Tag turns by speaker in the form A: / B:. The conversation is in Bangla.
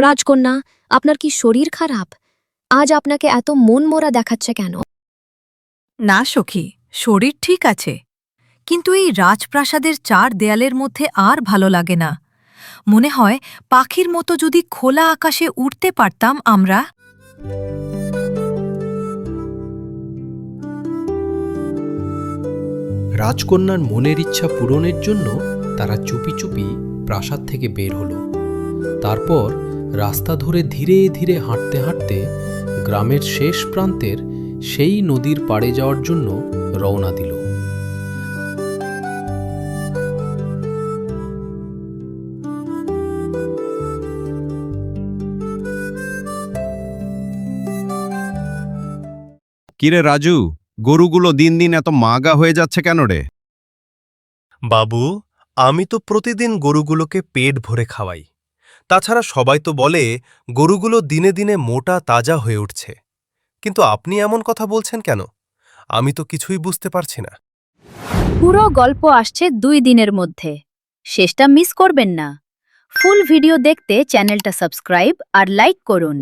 A: রাজকন্যা আপনার কি শরীর খারাপ? আজ আপনাকে এত মন মরা দেখাচ্ছে কেন?
B: না সখী শরীর ঠিক আছে। কিন্তু এই রাজপ্রাসাদের চার দেয়ালের মধ্যে আর ভালো লাগে না। মনে হয় পাখির মতো যদি খোলা আকাশে উঠতে পারতাম আমরা।
C: রাজকন্যার মনের ইচ্ছা পূরণের জন্য তারা চুপি চুপি প্রাসাদ থেকে বের হলো। তারপর রাস্তা ধরে ধীরে ধীরে হাঁটতে হাঁটতে গ্রামের শেষ প্রান্তের সেই নদীর পাড়ে যাওয়ার জন্য রওনা দিল।
D: কিরে রাজু গরুগুলো দিন দিন এত মাগা হয়ে যাচ্ছে কেন রে?
E: বাবু আমি তো প্রতিদিন গরুগুলোকে পেট ভরে খাওয়াই। তাছাড়া সবাই তো বলে, গরুগুলো দিনে দিনে মোটা তাজা হয়ে উঠছে। কিন্তু আপনি এমন কথা বলছেন কেন? আমি তো কিছুই বুঝতে পারছি না।
F: পুরো গল্প আসছে দুই দিনের মধ্যে। শেষটা মিস করবেন না। ফুল ভিডিও দেখতে চ্যানেলটা সাবস্ক্রাইব আর লাইক করুন।